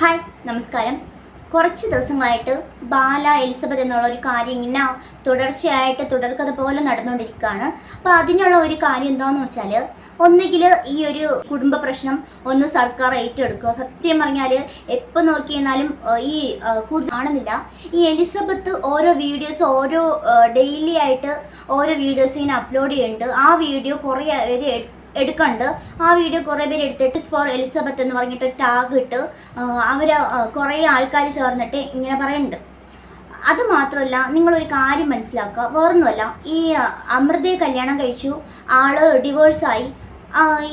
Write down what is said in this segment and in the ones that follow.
Hi നമസ്കാരം. കുറച്ച് ദിവസങ്ങളായിട്ട് ബാല എലിസബത്ത് എന്നുള്ള ഒരു കാര്യം ഇങ്ങനെ തുടർച്ചയായിട്ട് തുടർക്കഥ പോലെ നടന്നുകൊണ്ടിരിക്കുകയാണ്. അപ്പോൾ അതിനുള്ള ഒരു കാര്യം എന്താണെന്ന് വെച്ചാൽ ഒന്നുകിൽ ഈ ഒരു കുടുംബ പ്രശ്നം ഒന്ന് സർക്കാർ ഏറ്റെടുക്കുക. സത്യം പറഞ്ഞാൽ എപ്പോൾ നോക്കിയെന്നാലും ഈ കാണുന്നില്ല. ഈ എലിസബത്ത് ഓരോ വീഡിയോസ് ഓരോ ഡെയിലി ആയിട്ട് ഓരോ വീഡിയോസ് ഇങ്ങനെ അപ്ലോഡ് ചെയ്യുന്നുണ്ട്. ആ വീഡിയോ കുറേ പേര് എടു- എടുക്കണ്ട്. ആ വീഡിയോ കുറേ പേര് എടുത്തിട്ട് ഫോർ എലിസബത്ത് എന്ന് പറഞ്ഞിട്ട് ടാഗ് ഇട്ട് അവർ കുറേ ആൾക്കാർ ചേർന്നിട്ട് ഇങ്ങനെ പറയുന്നുണ്ട് അത് മാത്രമല്ല നിങ്ങളൊരു കാര്യം മനസ്സിലാക്കുക. വേറൊന്നുമല്ല ഈ അമൃതയെ കല്യാണം കഴിച്ചു. ആൾ ഡിവോഴ്സായി.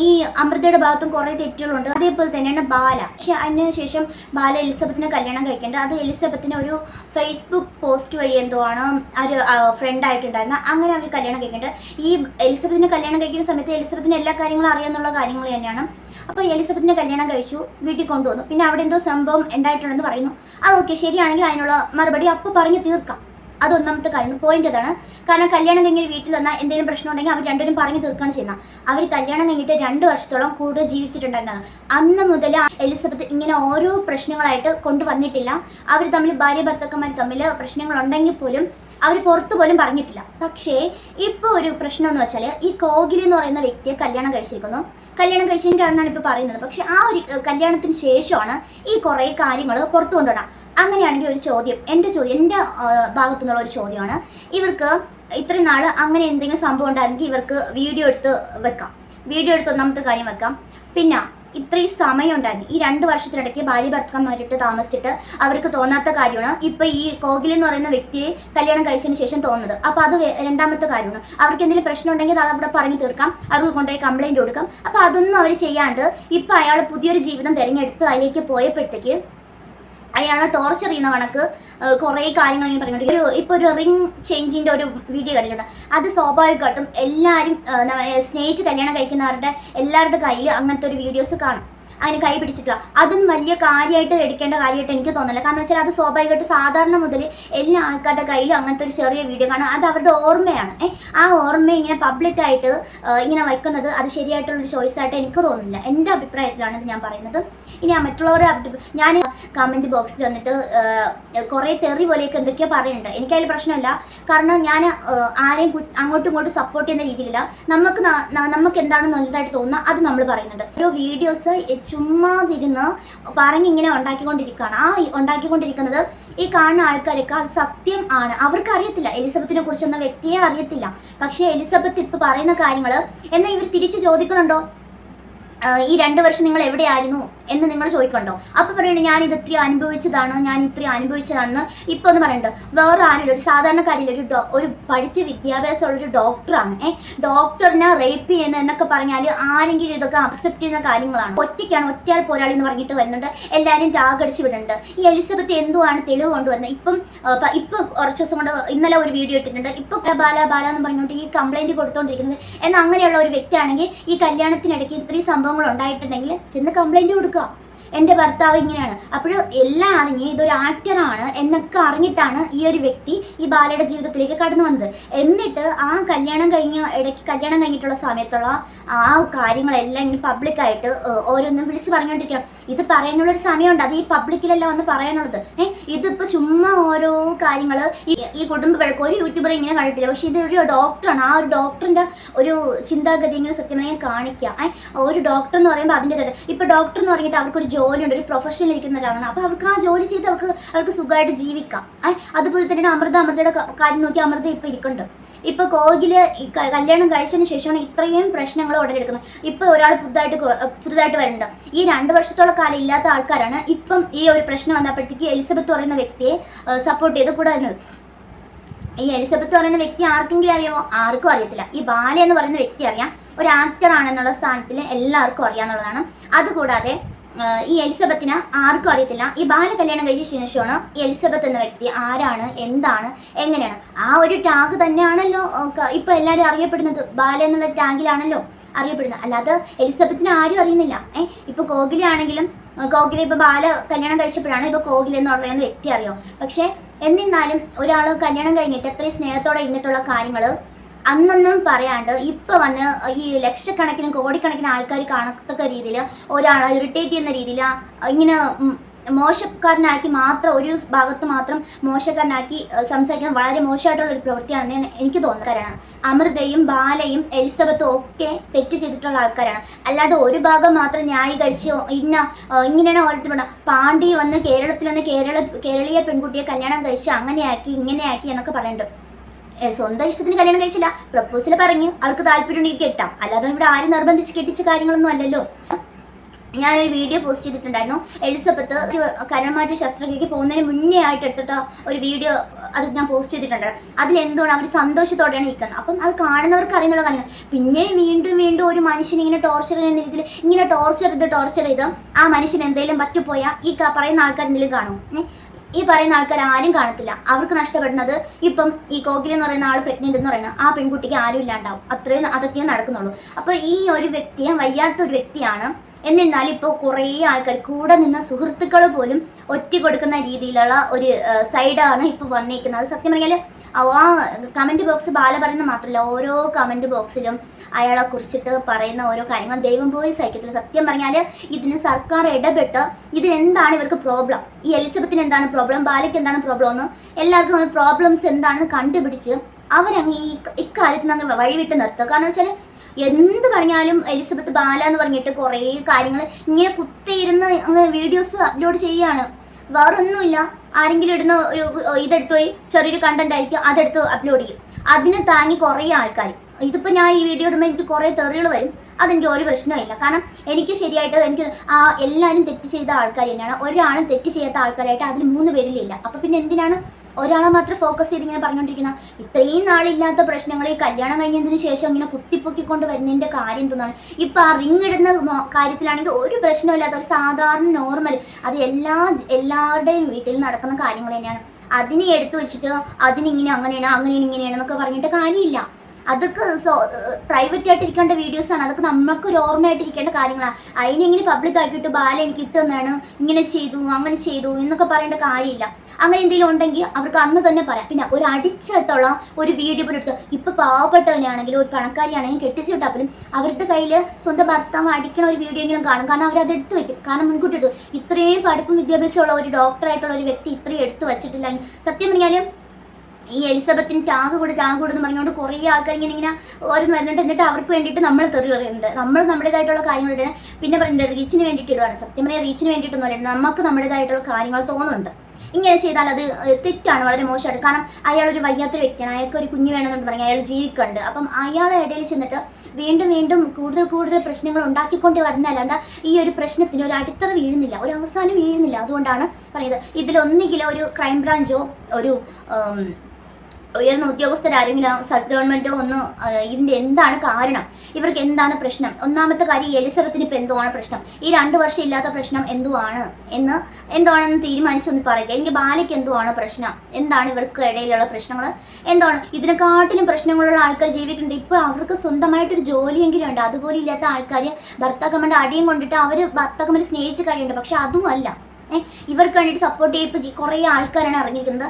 ഈ അമൃതയുടെ ഭാഗത്തും കുറേ തെറ്റുകളുണ്ട്. അതേപോലെ തന്നെയാണ് ബാല. പക്ഷെ അതിന് ശേഷം ബാല എലിസബത്തിനെ കല്യാണം കഴിക്കേണ്ടത്. അത് എലിസബത്തിന് ഒരു ഫേസ്ബുക്ക് പോസ്റ്റ് വഴി എന്തോ ആണ് ഒരു ഫ്രണ്ട് ആയിട്ടുണ്ടായിരുന്ന. അങ്ങനെ അവർ കല്യാണം കഴിക്കേണ്ടത്. ഈ എലിസബത്തിനെ കല്യാണം കഴിക്കുന്ന സമയത്ത് എലിസബത്തിന് എല്ലാ കാര്യങ്ങളും അറിയാന്നുള്ള കാര്യങ്ങൾ തന്നെയാണ്. അപ്പോൾ എലിസബത്തിനെ കല്യാണം കഴിച്ചു വീട്ടിൽ കൊണ്ടുവന്നു. പിന്നെ അവിടെ എന്തോ സംഭവം ഉണ്ടായിട്ടുണ്ടെന്ന് പറയുന്നു. അത് ഓക്കെ ശരിയാണെങ്കിൽ അതിനുള്ള മറുപടി അപ്പോൾ പറഞ്ഞു തീർക്കാം. അത് ഒന്നാമത്തെ കാര്യം. പോയിന്റ് അതാണ് കാരണം കല്യാണം കഴിഞ്ഞ് വീട്ടിൽ വന്നാൽ എന്തെങ്കിലും പ്രശ്നം ഉണ്ടെങ്കിൽ അവർ രണ്ടുപേരും പറഞ്ഞു തീർക്കുകയാണ് ചെയ്യുന്നത്. അവർ കല്യാണം കഴിഞ്ഞിട്ട് രണ്ട് വർഷത്തോളം കൂടുതൽ ജീവിച്ചിട്ടുണ്ടായിരുന്നതാണ്. അന്ന് മുതൽ എലിസബത്ത് ഇങ്ങനെ ഓരോ പ്രശ്നങ്ങളായിട്ട് കൊണ്ടുവന്നിട്ടില്ല. അവർ തമ്മിൽ ഭാര്യ ഭർത്താക്കന്മാർ തമ്മിൽ പ്രശ്നങ്ങൾ ഉണ്ടെങ്കിൽ പോലും അവർ പുറത്തു പോലും പറഞ്ഞിട്ടില്ല. പക്ഷേ ഇപ്പോൾ ഒരു പ്രശ്നം എന്ന് വെച്ചാൽ ഈ കോഗിലി എന്ന് പറയുന്ന വ്യക്തിയെ കല്യാണം കഴിച്ചിരിക്കുന്നു. കല്യാണം കഴിച്ചിട്ടാണെന്നാണ് ഇപ്പോൾ പറയുന്നത്. പക്ഷേ ആ ഒരു കല്യാണത്തിന് ശേഷമാണ് ഈ കുറേ കാര്യങ്ങൾ പുറത്തു കൊണ്ടുവരണം അങ്ങനെയാണെങ്കിൽ ഒരു ചോദ്യം. എന്റെ ചോദ്യം എന്റെ ഭാഗത്തു നിന്നുള്ള ഒരു ചോദ്യമാണ്. ഇവർക്ക് ഇത്രയും നാൾ അങ്ങനെ എന്തെങ്കിലും സംഭവം ഉണ്ടായിരുന്നെങ്കിൽ ഇവർക്ക് വീഡിയോ എടുത്ത് വെക്കാം. വീഡിയോ എടുത്ത് ഒന്നാമത്തെ കാര്യം വെക്കാം. പിന്നെ ഇത്രയും സമയം ഉണ്ടായിരുന്നു. ഈ രണ്ട് വർഷത്തിനിടയ്ക്ക് ഭാര്യ ഭർത്താക്കന്മാരിട്ട് താമസിച്ചിട്ട് അവർക്ക് തോന്നാത്ത കാര്യമാണ് ഇപ്പം ഈ കോകിൽ എന്ന് പറയുന്ന വ്യക്തിയെ കല്യാണം കഴിച്ചതിന് ശേഷം തോന്നുന്നത്. അപ്പോൾ അത് രണ്ടാമത്തെ കാര്യമാണ്. അവർക്ക് എന്തെങ്കിലും പ്രശ്നം ഉണ്ടെങ്കിൽ അത് അവിടെ പറഞ്ഞു തീർക്കാം. അവർക്ക് കൊണ്ടുപോയി കംപ്ലയിന്റ് കൊടുക്കാം. അപ്പോൾ അതൊന്നും അവർ ചെയ്യാണ്ട് ഇപ്പം അയാൾ പുതിയൊരു ജീവിതം തിരഞ്ഞെടുത്ത് അതിലേക്ക് പോയപ്പോഴത്തേക്ക് അയാളെ ടോർച്ചർ ചെയ്യുന്ന കണക്ക് കുറേ കാര്യങ്ങൾ ഇങ്ങനെ പറയുന്നുണ്ട്. ഒരു ഇപ്പൊ ഒരു റിംഗ് ചേഞ്ചിന്റെ ഒരു വീഡിയോ കണ്ടിട്ടുണ്ട്. അത് സ്വാഭാവികമായിട്ടും എല്ലാവരും സ്നേഹിച്ച് കല്യാണം കഴിക്കുന്നവരുടെ എല്ലാവരുടെ കയ്യിൽ അങ്ങനത്തെ ഒരു വീഡിയോസ് കാണും. അതിന് കൈ പിടിച്ചിട്ടില്ല. അതും വലിയ കാര്യമായിട്ട് എടുക്കേണ്ട കാര്യമായിട്ട് എനിക്ക് തോന്നില്ല കാരണം വെച്ചാൽ അത് സ്വാഭാവികമായിട്ട് സാധാരണ മുതൽ എല്ലാ ആൾക്കാരുടെ കയ്യിലും അങ്ങനത്തെ ഒരു ചെറിയ വീഡിയോ കാണും. അത് അവരുടെ ഓർമ്മയാണ്. ആ ഓർമ്മ ഇങ്ങനെ പബ്ലിക്കായിട്ട് ഇങ്ങനെ വയ്ക്കുന്നത് അത് ശരിയായിട്ടുള്ളൊരു ചോയ്സ് ആയിട്ട് എനിക്ക് തോന്നുന്നില്ല. എന്റെ അഭിപ്രായത്തിലാണ് ഇത് ഞാൻ പറയുന്നത്. ഇനി ആ മറ്റുള്ളവരെ ഞാൻ കമന്റ് ബോക്സിൽ വന്നിട്ട് കുറേ തെറി പോലെയൊക്കെ എന്തൊക്കെയോ പറയുന്നുണ്ട്. എനിക്കതിൽ പ്രശ്നമില്ല. കാരണം ഞാൻ ആരെയും അങ്ങോട്ടും ഇങ്ങോട്ടും സപ്പോർട്ട് ചെയ്യുന്ന രീതിയിലില്ല. നമുക്ക് നമുക്ക് എന്താണ് നല്ലതായിട്ട് തോന്നുന്ന അത് നമ്മൾ പറയുന്നുണ്ട്. ഓരോ വീഡിയോസ് ചുമ്മാതിരുന്ന് പറഞ്ഞിങ്ങനെ ഉണ്ടാക്കിക്കൊണ്ടിരിക്കുകയാണ്. ആ ഉണ്ടാക്കിക്കൊണ്ടിരിക്കുന്നത് ഈ കാണുന്ന ആൾക്കാരൊക്കെ അത് സത്യം ആണ്. അവർക്ക് അറിയത്തില്ല. എലിസബത്തിനെ കുറിച്ചൊന്നും വ്യക്തിയെ അറിയത്തില്ല. പക്ഷേ എലിസബത്ത് ഇപ്പൊ പറയുന്ന കാര്യങ്ങൾ എന്നാൽ ഇവർ തിരിച്ചു ചോദിക്കണുണ്ടോ ഈ രണ്ട് വർഷം നിങ്ങൾ എവിടെയായിരുന്നു? എന്ന് നിങ്ങൾ ചോദിക്കണ്ടോ? അപ്പൊ പറയണേ ഞാൻ ഇത് ഇത്രയും അനുഭവിച്ചതാണ്? ഞാൻ ഇത്രയും അനുഭവിച്ചതാണെന്ന് ഇപ്പൊ ഒന്ന് പറയണ്ട? വേറെ ആരും ഒരു സാധാരണക്കാരിൽ ഒരു ഒരു പഠിച്ച വിദ്യാഭ്യാസമുള്ള ഒരു ഡോക്ടറാണ്. ഏ ഡോക്ടറിനെ റേപ്പ് ചെയ്യുന്ന എന്നൊക്കെ പറഞ്ഞാൽ ആരെങ്കിലും ഇതൊക്കെ അക്സെപ്റ്റ് ചെയ്യുന്ന കാര്യങ്ങളാണ്. ഒറ്റയ്ക്കാണ് ഒറ്റയാൾ പോരാളി എന്ന് പറഞ്ഞിട്ട് വരുന്നുണ്ട്. എല്ലാവരും ടാഗ് അടിച്ച് വിടുന്നുണ്ട്. ഈ എലിസബത്ത് എന്തുവാണ് തെളിവ് കൊണ്ടുവരുന്നത്? ഇപ്പം ഇപ്പൊ കുറച്ച് ദിവസം കൊണ്ട് ഇന്നലെ ഒരു വീഡിയോ ഇട്ടിട്ടുണ്ട്. ഇപ്പൊ ബാല ബാല എന്ന് പറഞ്ഞുകൊണ്ട് ഈ കംപ്ലൈന്റ് കൊടുത്തോണ്ടിരിക്കുന്നത്. എന്നാൽ അങ്ങനെയുള്ള ഒരു വ്യക്തിയാണെങ്കിൽ ഈ കല്യാണത്തിനിടയ്ക്ക് ഇത്രയും സംഭവങ്ങൾ ഉണ്ടായിട്ടുണ്ടെങ്കിൽ ചെന്ന് കംപ്ലൈന്റ് കൊടുക്കുക 个 എന്റെ ഭർത്താവ് ഇങ്ങനെയാണ്. അപ്പോൾ എല്ലാം അറിഞ്ഞ് ഇതൊരു ആക്ടറാണ് എന്നൊക്കെ അറിഞ്ഞിട്ടാണ് ഈ ഒരു വ്യക്തി ഈ ബാലയുടെ ജീവിതത്തിലേക്ക് കടന്നു വന്നത്. എന്നിട്ട് ആ കല്യാണം കഴിഞ്ഞ ഇടയ്ക്ക് കല്യാണം കഴിഞ്ഞിട്ടുള്ള സമയത്തുള്ള ആ കാര്യങ്ങളെല്ലാം ഇങ്ങനെ പബ്ലിക്കായിട്ട് ഓരോന്നും വിളിച്ച് പറഞ്ഞുകൊണ്ടിരിക്കണം ഇത് പറയാനുള്ളൊരു സമയമുണ്ട്. അത് ഈ പബ്ലിക്കിലെല്ലാം വന്ന് പറയാനുള്ളത്. ഏഹ് ഇതിപ്പോൾ ചുമ്മാ ഓരോ കാര്യങ്ങൾ ഈ കുടുംബ വഴക്ക് ഒരു യൂട്യൂബർ ഇങ്ങനെ കണ്ടിട്ടില്ല. പക്ഷേ ഇത് ഒരു ഡോക്ടറാണ് ആ ഒരു ഡോക്ടറിന്റെ ഒരു ചിന്താഗതി ഇങ്ങനെ സത്യമായി കാണിക്കുക ഒരു ഡോക്ടർ എന്ന് പറയുമ്പോൾ അതിന്റെ ഇപ്പോൾ ഡോക്ടർ എന്ന് പറഞ്ഞിട്ട് അവർക്കൊരു ജോലിയുണ്ട് ഒരു പ്രൊഫഷനിൽ ഇരിക്കുന്ന ഒരാളാണ്. അപ്പോൾ അവർക്ക് ആ ജോലി ചെയ്ത് അവർക്ക് അവർക്ക് സുഖമായിട്ട് ജീവിക്കാം. അതുപോലെ തന്നെ അമൃത. അമൃതയുടെ കാര്യം നോക്കി അമൃത ഇപ്പോൾ ഇരിക്കുന്നുണ്ട്. ഇപ്പൊ കോകിൽ കല്യാണം കഴിച്ചതിന് ശേഷമാണ് ഇത്രയും പ്രശ്നങ്ങൾ ഉടലെടുക്കുന്നത് ഇപ്പൊ ഒരാൾ പുതുതായിട്ട് പുതുതായിട്ട് വരണ്ട. ഈ രണ്ട് വർഷത്തോളം കാലം ഇല്ലാത്ത ആൾക്കാരാണ് ഇപ്പം ഈ ഒരു പ്രശ്നം വന്നപ്പോഴത്തേക്ക് എലിസബത്ത് പറയുന്ന വ്യക്തിയെ സപ്പോർട്ട് ചെയ്ത് കൂടെ വരുന്നത് ഈ എലിസബത്ത് പറയുന്ന വ്യക്തി ആർക്കെങ്കിലും അറിയാമോ? ആർക്കും അറിയത്തില്ല. ഈ ബാല എന്ന് പറയുന്ന വ്യക്തി അറിയാം. ഒരു ആക്ടർ ആണെന്നുള്ള സ്ഥാനത്തിൽ എല്ലാവർക്കും അറിയാന്നുള്ളതാണ്. അതുകൂടാതെ ഈ എലിസബത്തിന് ആർക്കും അറിയത്തില്ല. ഈ ബാല കല്യാണം കഴിച്ച ശേഷമാണ് ഈ എലിസബത്ത് എന്ന വ്യക്തി ആരാണ് എന്താണ് എങ്ങനെയാണ്. ആ ഒരു ടാഗ് തന്നെയാണല്ലോ ഇപ്പം എല്ലാവരും അറിയപ്പെടുന്നത്. ബാല എന്നുള്ള ടാഗിലാണല്ലോ അറിയപ്പെടുന്നത്. അല്ലാതെ എലിസബത്തിന് ആരും അറിയുന്നില്ല. ഏഹ് ഇപ്പൊ കോഹ്ലി ആണെങ്കിലും കോഹ്ലി ഇപ്പൊ ബാല കല്യാണം കഴിച്ചപ്പോഴാണ് ഇപ്പൊ കോഹ്ലി എന്ന് പറയുന്ന വ്യക്തി അറിയോ പക്ഷെ എന്നിരുന്നാലും ഒരാൾ കല്യാണം കഴിഞ്ഞിട്ട് എത്രയും സ്നേഹത്തോടെ ഇരുന്നിട്ടുള്ള കാര്യങ്ങൾ അന്നൊന്നും പറയാണ്ട് ഇപ്പൊ വന്ന് ഈ ലക്ഷക്കണക്കിന് കോടിക്കണക്കിന് ആൾക്കാർ കാണത്തക്ക രീതിയിൽ ഒരാളെ ഇറിറ്റേറ്റ് ചെയ്യുന്ന രീതിയിൽ ഇങ്ങനെ മോശക്കാരനാക്കി മാത്രം ഒരു ഭാഗത്ത് മാത്രം മോശക്കാരനാക്കി സംസാരിക്കുന്ന വളരെ മോശമായിട്ടുള്ള ഒരു പ്രവൃത്തിയാണെന്ന് എനിക്ക് തോന്നുന്നവരാണ് അമൃതയും ബാലയും എലിസബത്തും ഒക്കെ തെറ്റ് ചെയ്തിട്ടുള്ള ആൾക്കാരാണ്. അല്ലാതെ ഒരു ഭാഗം മാത്രം ന്യായീകരിച്ച് ഇന്ന ഇങ്ങനെയാണ് ഓരോരുത്തർ പാണ്ഡി വന്ന് കേരളത്തിൽ വന്ന് കേരള കേരളീയ പെൺകുട്ടിയെ കല്യാണം കഴിച്ച് അങ്ങനെയാക്കി ഇങ്ങനെയാക്കി എന്നൊക്കെ പറയുന്നുണ്ട് സ്വന്തം ഇഷ്ടത്തിന് കല്യാണം കഴിച്ചില്ല. പ്രപ്പോസൽ പറഞ്ഞ് അവർക്ക് താല്പര്യം ഉണ്ടെങ്കിൽ കെട്ടാം. അല്ലാതെ ഇവിടെ ആരും നിർബന്ധിച്ച് കെട്ടിച്ച കാര്യങ്ങളൊന്നും അല്ലല്ലോ. ഞാനൊരു വീഡിയോ പോസ്റ്റ് ചെയ്തിട്ടുണ്ടായിരുന്നു. എലിസബത്ത് കരൾമാറ്റ ശസ്ത്രക്രിയക്ക് പോകുന്നതിന് മുന്നേ ആയിട്ട് എടുത്തിട്ട് ഒരു വീഡിയോ അത് ഞാൻ പോസ്റ്റ് ചെയ്തിട്ടുണ്ട്. അതിൽ എന്തുകൊണ്ട് അവർ സന്തോഷത്തോടെയാണ് ഇരിക്കുന്നത് അപ്പം അത് കാണുന്നവർക്ക് അറിയുന്നുള്ള കാര്യം പിന്നെ വീണ്ടും വീണ്ടും ഒരു മനുഷ്യൻ ഇങ്ങനെ ടോർച്ചർ ചെയ്യുന്ന രീതിയിൽ ഇങ്ങനെ ടോർച്ചർ ചെയ്ത് ടോർച്ചർ ചെയ്ത് ആ മനുഷ്യൻ എന്തെങ്കിലും പറ്റിപ്പോയാൽ ഈ പറയുന്ന ആൾക്കാർ എന്തെങ്കിലും കാണും? ഈ പറയുന്ന ആൾക്കാർ ആരും കാണത്തില്ല. അവർക്ക് നഷ്ടപ്പെടുന്നത് ഇപ്പം ഈ കോകില എന്ന് പറയുന്ന ആൾ പ്രഗ്നന്റ് എന്ന് പറയുന്ന ആ പെൺകുട്ടിക്ക് ആരും ഇല്ലാണ്ടാവും. അത്രയും അതൊക്കെയും നടക്കുന്നുള്ളൂ. അപ്പൊ ഈ ഒരു വ്യക്തിയെ വയ്യാത്ത ഒരു വ്യക്തിയാണ്. എന്നിരുന്നാലും ഇപ്പോൾ കുറേ ആൾക്കാർ കൂടെ നിന്ന സുഹൃത്തുക്കൾ പോലും ഒറ്റ കൊടുക്കുന്ന രീതിയിലുള്ള ഒരു സൈഡാണ് ഇപ്പോൾ വന്നിരിക്കുന്നത് സത്യം പറഞ്ഞാൽ ആ കമന്റ് ബോക്സ് ബാല പറയുന്ന മാത്രമല്ല ഓരോ കമന്റ് ബോക്സിലും അയാളെ കുറിച്ചിട്ട് പറയുന്ന ഓരോ കാര്യങ്ങൾ ദൈവം പോയി സഹിക്കത്തില്ല. സത്യം പറഞ്ഞാൽ ഇതിന് സർക്കാർ ഇടപെട്ട് ഇത് എന്താണ് ഇവർക്ക് പ്രോബ്ലം ഈ എലിസബത്തിന് എന്താണ് പ്രോബ്ലം ബാലയ്ക്ക് എന്താണ് പ്രോബ്ലം എന്ന് എല്ലാവർക്കും പ്രോബ്ലംസ് എന്താണെന്ന് കണ്ടുപിടിച്ച് അവരങ്ങ് ഈ ഇക്കാര്യത്തിൽ നിന്ന് വഴിവിട്ട് നിർത്തുക. കാരണം വെച്ചാൽ എന്ത് പറഞ്ഞാലും എലിസബത്ത് ബാല എന്ന് പറഞ്ഞിട്ട് കുറേ കാര്യങ്ങൾ ഇങ്ങനെ കുത്തിയിരുന്ന് അങ്ങ് വീഡിയോസ് അപ്ലോഡ് ചെയ്യാണ്. വേറൊന്നുമില്ല. ആരെങ്കിലും ഇടുന്ന ഒരു ഇതെടുത്ത് പോയി ചെറിയൊരു കണ്ടന്റ് ആയിരിക്കും അതെടുത്ത് അപ്ലോഡ് ചെയ്യും. അതിന് താങ്ങി കുറേ ആൾക്കാർ ഇതിപ്പോൾ ഞാൻ ഈ വീഡിയോ ഇടുമ്പോൾ എനിക്ക് കുറേ തെറികൾ വരും. അതെനിക്ക് ഒരു പ്രശ്നമില്ല കാരണം എനിക്ക് ശരിയായിട്ട് എനിക്ക് എല്ലാവരും തെറ്റ് ചെയ്ത ആൾക്കാർ തന്നെയാണ്. ഒരാളും തെറ്റ് ചെയ്യാത്ത ആൾക്കാരായിട്ട് അതിന് മൂന്ന് പേരിലില്ല. അപ്പോൾ പിന്നെ എന്തിനാണ് ഒരാളെ മാത്രം ഫോക്കസ് ചെയ്ത് ഇങ്ങനെ പറഞ്ഞുകൊണ്ടിരിക്കുന്ന ഇത്രയും നാളില്ലാത്ത പ്രശ്നങ്ങൾ ഈ കല്യാണം കഴിഞ്ഞതിന് ശേഷം ഇങ്ങനെ കുത്തിപ്പൊക്കിക്കൊണ്ട് വരുന്നതിന്റെ കാര്യം തോന്നാണ് ഇപ്പം ആ റിങ് ഇടുന്ന കാര്യത്തിലാണെങ്കിൽ ഒരു പ്രശ്നമില്ലാത്ത ഒരു സാധാരണ നോർമൽ അത് എല്ലാ എല്ലാവരുടെയും വീട്ടിൽ നടക്കുന്ന കാര്യങ്ങൾ തന്നെയാണ്. അതിനെ എടുത്തു വെച്ചിട്ട് അതിനിങ്ങനെ അങ്ങനെയാണ് അങ്ങനെയാണ് ഇങ്ങനെയാണ് എന്നൊക്കെ പറഞ്ഞിട്ട് കാര്യമില്ല. അതൊക്കെ പ്രൈവറ്റ് ആയിട്ട് ഇരിക്കേണ്ട വീഡിയോസ് ആണ്. അതൊക്കെ നമുക്ക് ഒരു ഓർമ്മയായിട്ട് ഇരിക്കേണ്ട കാര്യങ്ങളാണ് അതിനെങ്ങനെ പബ്ലിക് ആക്കിയിട്ട് ബാല എനിക്ക് ഇട്ടുതന്നാണ് ഇങ്ങനെ ചെയ്തു അങ്ങനെ ചെയ്തു എന്നൊക്കെ പറയേണ്ട കാര്യമില്ല. അങ്ങനെ എന്തെങ്കിലും ഉണ്ടെങ്കിൽ അവർക്ക് അന്ന് തന്നെ പറയാം. പിന്നെ ഒരു അടിച്ചിട്ടുള്ള ഒരു വീഡിയോ പോലും എടുത്ത് ഇപ്പൊ പാവപ്പെട്ടവനാണെങ്കിലും ഒരു പണക്കാരിയാണെങ്കിലും കെട്ടിച്ചു വിട്ടാൽ പോലും അവരുടെ കയ്യിൽ സ്വന്തം ഭർത്താവ് അടിക്കണ ഒരു വീഡിയോ എങ്കിലും കാണും. കാരണം അവർ അത് എടുത്തു വെക്കും. കാരണം മുൻകൂട്ടി എടുത്തു ഇത്രയും പഠിപ്പും വിദ്യാഭ്യാസമുള്ള ഒരു ഡോക്ടറായിട്ടുള്ള ഒരു വ്യക്തി ഇത്രയും എടുത്തു വെച്ചിട്ടില്ല. സത്യം പറഞ്ഞാൽ ഈ എലിസബത്തിന് ടാഗ് കൂടെ ടാഗ് കൂടെ എന്ന് പറഞ്ഞുകൊണ്ട് കുറേ ആൾക്കാർ ഇങ്ങനെ ഇങ്ങനെ ഓരോന്ന് വരുന്നുണ്ട്. എന്നിട്ട് അവർക്ക് വേണ്ടിയിട്ട് നമ്മൾ തെറി പറയുന്നുണ്ട്. നമ്മൾ നമ്മുടേതായിട്ടുള്ള കാര്യങ്ങളുടെ പിന്നെ പറയുന്നുണ്ട് റീച്ചിന് വേണ്ടിയിട്ട് ഇടുവാണ്. സത്യം പറയാം റീച്ചിന് വേണ്ടിയിട്ടൊന്നും അല്ല നമുക്ക് നമ്മുടേതായിട്ടുള്ള കാര്യങ്ങൾ തോന്നുന്നുണ്ട്. ഇങ്ങനെ ചെയ്താൽ അത് തെറ്റാണ് വളരെ മോശമാണ്. കാരണം അയാൾ ഒരു വയ്യാത്തൊരു വ്യക്തിയാണ്. അയാൾക്ക് ഒരു കുഞ്ഞു വേണമെന്ന് പറഞ്ഞാൽ അയാൾ ജീവിക്കുന്നുണ്ട്. അപ്പം അയാളെ ഇടയിൽ ചെന്നിട്ട് വീണ്ടും വീണ്ടും കൂടുതൽ കൂടുതൽ പ്രശ്നങ്ങൾ ഉണ്ടാക്കിക്കൊണ്ട് വരുന്നതല്ലാണ്ട് ഈ ഒരു പ്രശ്നത്തിന് ഒരു അടിത്തറ വീഴുന്നില്ല. ഒരു അവസാനം വീഴുന്നില്ല. അതുകൊണ്ടാണ് പറയുന്നത്. ഇതിലൊന്നുകിലും ഒരു ക്രൈം ബ്രാഞ്ചോ ഒരു ഉയർന്ന ഉദ്യോഗസ്ഥരാരെങ്കിലും സബ് ഗവൺമെന്റോ ഒന്ന് ഇതിന്റെ എന്താണ് കാരണം? ഇവർക്ക് എന്താണ് പ്രശ്നം? ഒന്നാമത്തെ കാര്യം എലിസബത്തിന് ഇപ്പൊ എന്തുവാണ് പ്രശ്നം? ഈ രണ്ടു വർഷം ഇല്ലാത്ത പ്രശ്നം എന്തുവാണ്? എന്ന് എന്താണെന്ന് തീരുമാനിച്ചൊന്ന് പറയുക. എനിക്ക് ബാലയ്ക്ക് എന്തുവാണ് പ്രശ്നം? എന്താണ് ഇവർക്ക് ഇടയിലുള്ള പ്രശ്നങ്ങൾ എന്താണ് ഇതിനെക്കാട്ടിലും പ്രശ്നങ്ങളുള്ള ആൾക്കാർ ജീവിക്കുന്നുണ്ട്. ഇപ്പൊ അവർക്ക് സ്വന്തമായിട്ടൊരു ജോലിയെങ്കിലും ഉണ്ട്. അതുപോലെ ഇല്ലാത്ത ആൾക്കാർ ഭർത്താക്കന്മാരുടെ അടിയും കൊണ്ടിട്ട് അവർ ഭർത്താക്കന്മാരെ സ്നേഹിച്ച് കഴിയുന്നുണ്ട് പക്ഷെ അതും അല്ല ഇവർക്ക് വേണ്ടിയിട്ട് സപ്പോർട്ട് ചെയ്യിപ്പ് കുറേ ആൾക്കാരാണ് ഇറങ്ങിയിരിക്കുന്നത്.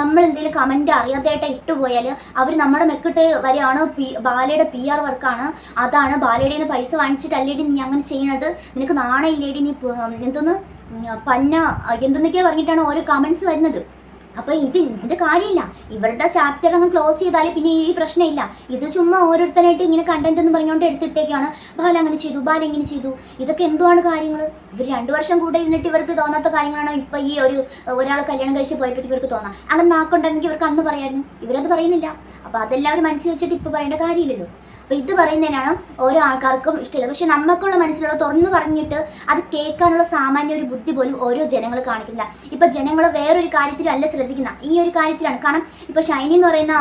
നമ്മൾ എന്തെങ്കിലും കമന്റ് അറിയാത്തതായിട്ട് ഇട്ടുപോയാൽ അവർ നമ്മുടെ മെക്കിട്ട് വരെയാണ് പി ബാലയുടെ പി ആർ വർക്കാണ് അതാണ് ബാലയുടെ നിന്ന് പൈസ വാങ്ങിച്ചിട്ട് വാങ്ങിച്ചിട്ടല്ലേടി നീ അങ്ങനെ ചെയ്യണത്? നിനക്ക് നാണയില്ലേടി നീ എന്തോന്ന്? പന്ന എന്തെന്നൊക്കെയാണ് പറഞ്ഞിട്ടാണ് ഓരോ കമൻസ് വരുന്നത്. അപ്പൊ ഇത് ഇതിന്റെ കാര്യമില്ല. ഇവരുടെ ചാപ്റ്റർ അങ്ങ് ക്ലോസ് ചെയ്താൽ പിന്നെ ഈ പ്രശ്നമില്ല. ഇത് ചുമ്മാ ഓരോരുത്തരായിട്ട് ഇങ്ങനെ കണ്ടന്റ് എന്ന് പറഞ്ഞുകൊണ്ട് എടുത്തിട്ടേക്കാണ്. ബാല അങ്ങനെ ചെയ്തു ബാല ഇങ്ങനെ ചെയ്തു. ഇതൊക്കെ എന്തുവാണ് കാര്യങ്ങൾ ഇവർ രണ്ടു വർഷം കൂടെ ഇരുന്നിട്ട് ഇവർക്ക് തോന്നാത്ത കാര്യങ്ങളാണോ ഇപ്പൊ ഈ ഒരു ഒരാൾ കല്യാണം കഴിച്ച് പോയപ്പോഴത്തേക്ക് ഇവർക്ക് തോന്നാം? അങ്ങനെ നാക്കുണ്ടെങ്കിൽ ഇവർക്ക് അന്ന് പറയായിരുന്നു. ഇവരത് പറയുന്നില്ല. അപ്പൊ അതെല്ലാവരും മനസ്സിൽ വെച്ചിട്ട് ഇപ്പൊ പറയേണ്ട കാര്യമില്ലല്ലോ. അപ്പൊ ഇത് പറയുന്നതിനാണ് ഓരോ ആൾക്കാർക്കും ഇഷ്ടമില്ല പക്ഷെ നമ്മൾക്കുള്ള മനസ്സിലുള്ള തുറന്നു പറഞ്ഞിട്ട് അത് കേൾക്കാനുള്ള സാമാന്യ ഒരു ബുദ്ധി പോലും ഓരോ ജനങ്ങൾ കാണിക്കുന്നില്ല. ഇപ്പൊ ജനങ്ങൾ വേറൊരു കാര്യത്തിലല്ല ശ്രദ്ധിക്കുന്ന. ഈ ഒരു കാര്യത്തിലാണ്. കാരണം ഇപ്പൊ ഷൈനി എന്ന് പറയുന്ന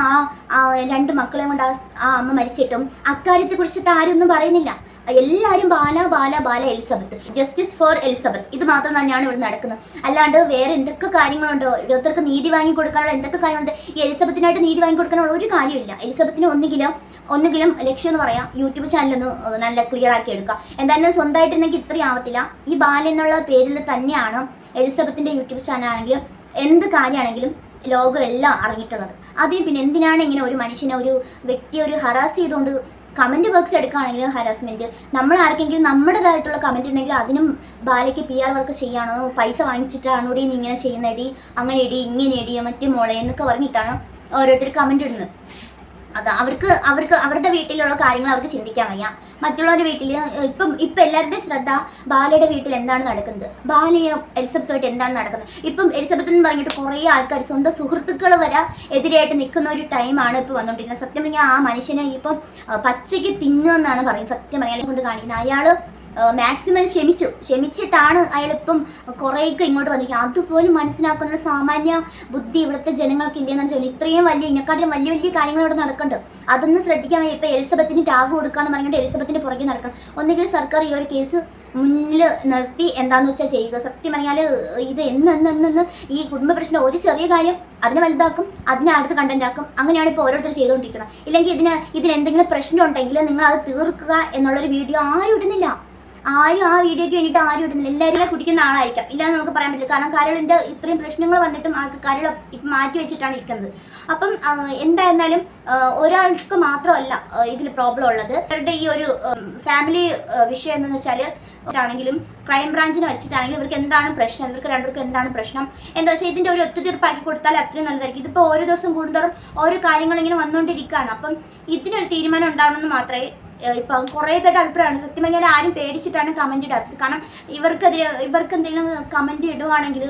ആ രണ്ട് മക്കളെ കൊണ്ട് ആ അമ്മ മരിച്ചിട്ടും അക്കാര്യത്തെ കുറിച്ചിട്ട് ആരും ഒന്നും പറയുന്നില്ല. എല്ലാവരും Bala Bala Bala Elizabeth. Justice for Elizabeth. ഇത് മാത്രം തന്നെയാണ് ഇവിടെ നടക്കുന്നത്. അല്ലാണ്ട് വേറെ എന്തൊക്കെ കാര്യങ്ങളുണ്ടോ? ഓരോരുത്തർക്ക് നീതി വാങ്ങി കൊടുക്കാനുള്ള എന്തൊക്കെ കാര്യങ്ങളുണ്ട്? ഈ എലിസബത്തിനായിട്ട് നീതി വാങ്ങി കൊടുക്കാനുള്ള ഒരു കാര്യമില്ല. എലിസബത്തിന് ഒന്നുകിലും ഒന്നുകിലും ലക്ഷ്യം എന്ന് പറയാം യൂട്യൂബ് ചാനലൊന്ന് നല്ല ക്ലിയർ ആക്കി എടുക്കുക. എന്തായാലും സ്വന്തമായിട്ട് എനിക്ക് ഇത്രയും ആവത്തില്ല. ഈ ബാല എന്നുള്ള പേരിൽ തന്നെയാണ് എലിസബത്തിന്റെ യൂട്യൂബ് ചാനൽ ആണെങ്കിലും എന്ത് കാര്യമാണെങ്കിലും ലോകം എല്ലാം അറിഞ്ഞിട്ടുള്ളത്. അതിന് പിന്നെ എന്തിനാണ് ഇങ്ങനെ ഒരു മനുഷ്യനെ ഒരു വ്യക്തിയെ ഒരു ഹറാസ് ചെയ്തുകൊണ്ട് കമന്റ് ബോക്സ് എടുക്കുകയാണെങ്കിൽ ഹരാസ്മെന്റ് നമ്മൾ ആർക്കെങ്കിലും നമ്മുടേതായിട്ടുള്ള കമന്റ് ഉണ്ടെങ്കിൽ അതിനും ബാലയ്ക്ക് പി ആർ വർക്ക് ചെയ്യാണോ പൈസ വാങ്ങിച്ചിട്ടാണോ നീ ഇങ്ങനെ ചെയ്യുന്നടി അങ്ങനെ ഇടി ഇങ്ങനെ ഇടി മറ്റു മോളെ എന്നൊക്കെ പറഞ്ഞിട്ടാണ് ഓരോരുത്തർ കമന്റ് ഇടുന്നത്. അത് അവർക്ക് അവർക്ക് അവരുടെ വീട്ടിലുള്ള കാര്യങ്ങൾ അവർക്ക് ചിന്തിക്കാൻ വയ്യ. മറ്റുള്ളവരുടെ വീട്ടിൽ ഇപ്പം ഇപ്പം എല്ലാവരുടെയും ശ്രദ്ധ ബാലയുടെ വീട്ടിൽ എന്താണ് നടക്കുന്നത്? ബാലയും എലിസബത്തുമായിട്ട് എന്താണ് നടക്കുന്നത്? ഇപ്പം എലിസബത്ത് എന്ന് പറഞ്ഞിട്ട് കുറേ ആൾക്കാർ സ്വന്തം സുഹൃത്തുക്കൾ വരെ എതിരായിട്ട് നിൽക്കുന്ന ഒരു ടൈമാണ് ഇപ്പോൾ വന്നുകൊണ്ടിരിക്കുന്നത് സത്യം പറഞ്ഞാൽ ആ മനുഷ്യനെ ഇപ്പം പച്ചയ്ക്ക് തിന്നുമെന്നാണ് പറയുന്നത്. സത്യം പറയാൻ കൊണ്ട് കാണിക്കുന്നത്. അയാൾ മാക്സിമം ക്ഷമിച്ചു. ക്ഷമിച്ചിട്ടാണ് അയാളിപ്പം കുറേയൊക്കെ ഇങ്ങോട്ട് വന്നിരിക്കുന്നത്. അതുപോലും മനസ്സിലാക്കുന്ന സാമാന്യ ബുദ്ധി ഇവിടുത്തെ ജനങ്ങൾക്ക് ഇല്ലെന്നാണ് ചോദിക്കുന്നത്. ഇത്രയും വലിയ ഇതിനെക്കാട്ടിലും വലിയ വലിയ കാര്യങ്ങൾ ഇവിടെ നടക്കുന്നുണ്ട്. അതൊന്നും ശ്രദ്ധിക്കാൻ ഇപ്പം എലിസബത്തിന് ടാഗ് കൊടുക്കാന്ന് പറഞ്ഞിട്ട് എലിസബത്തിന്റെ പുറകെ നടക്കണം. ഒന്നുകിൽ സർക്കാർ ഈ ഒരു കേസ് മുന്നിൽ നിർത്തി എന്താന്ന് വെച്ചാൽ ചെയ്യുക. സത്യം പറഞ്ഞാൽ ഇത് എന്ന് എന്ന് ഈ കുടുംബ പ്രശ്നം ഒരു ചെറിയ കാര്യം അതിനെ വലുതാക്കും അതിനെ അടുത്ത് കണ്ടന്റ് ആക്കും. അങ്ങനെയാണ് ഇപ്പോൾ ഓരോരുത്തർ ചെയ്തുകൊണ്ടിരിക്കുന്നത്. ഇല്ലെങ്കിൽ ഇതിന് ഇതിന് എന്തെങ്കിലും പ്രശ്നം ഉണ്ടെങ്കിൽ നിങ്ങൾ അത് തീർക്കുക എന്നുള്ളൊരു വീഡിയോ ആരും ഇടുന്നില്ല. ആരും ആ വീഡിയോക്ക് വേണ്ടിയിട്ട് ആരും ഇടുന്നില്ല. എല്ലാവരും കുടിക്കുന്ന ആളായിരിക്കാം. ഇല്ലാന്ന് നമുക്ക് പറയാൻ പറ്റില്ല. കാരണം കരളിന്റെ ഇത്രയും പ്രശ്നങ്ങൾ വന്നിട്ടും ആൾക്ക് കരൾ ഇപ്പം മാറ്റി വെച്ചിട്ടാണ് ഇരിക്കുന്നത്. അപ്പം എന്തായിരുന്നാലും ഒരാൾക്ക് മാത്രമല്ല ഇതിൽ പ്രോബ്ലം ഉള്ളത്. ഇവരുടെ ഈ ഒരു ഫാമിലി വിഷയം എന്തെന്ന് വെച്ചാൽ ആണെങ്കിലും ക്രൈം ബ്രാഞ്ചിനെ വെച്ചിട്ടാണെങ്കിലും ഇവർക്ക് എന്താണ് പ്രശ്നം? ഇവർക്ക് രണ്ടുപേർക്കും എന്താണ് പ്രശ്നം? എന്താ വെച്ചാൽ ഇതിന്റെ ഒരു ഒത്തുതീർപ്പാക്കി കൊടുത്താൽ അത്രയും നല്ലതായിരിക്കും. ഇതിപ്പോൾ ഓരോ ദിവസം കൂടുന്തോറും ഓരോ കാര്യങ്ങൾ ഇങ്ങനെ വന്നുകൊണ്ടിരിക്കുകയാണ് അപ്പം ഇതിനൊരു തീരുമാനം ഉണ്ടാവണമെന്ന് മാത്രമേ ഇപ്പം കുറേ പേരുടെ അഭിപ്രായമാണ്. സത്യം പറഞ്ഞാൽ ആരും പേടിച്ചിട്ടാണ് കമന്റ് ഇടാത്തത് കാരണം ഇവർക്കെതിരെ ഇവർക്ക് എന്തെങ്കിലും കമന്റ് ഇടുവാണെങ്കിൽ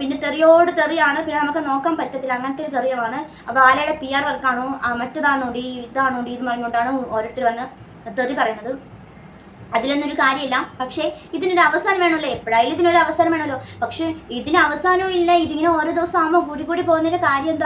പിന്നെ തെറിയോട് തെറിയാണ് പിന്നെ നമുക്ക് നോക്കാൻ പറ്റത്തില്ല. അങ്ങനത്തെ ഒരു തെറിയമാണ് അപ്പോൾ ആലയുടെ പി ആർ വർക്കാണോ? മറ്റതാണോ ഡി ഇതാണോ ഡി എന്ന് പറഞ്ഞുകൊണ്ടാണ് ഓരോരുത്തർ വന്ന് തെറി പറയുന്നത്. അതിലൊന്നും ഒരു കാര്യമില്ല. പക്ഷേ ഇതിനൊരു അവസാനം വേണമല്ലോ? എപ്പോഴായാലും ഇതിനൊരു അവസാനം വേണമല്ലോ. പക്ഷേ ഇതിന് അവസാനവും ഇല്ല. ഇതിങ്ങനെ ഓരോ ദിവസം ആകുമ്പോൾ കൂടി കൂടി പോകുന്നതിന്റെ കാര്യം എന്താ?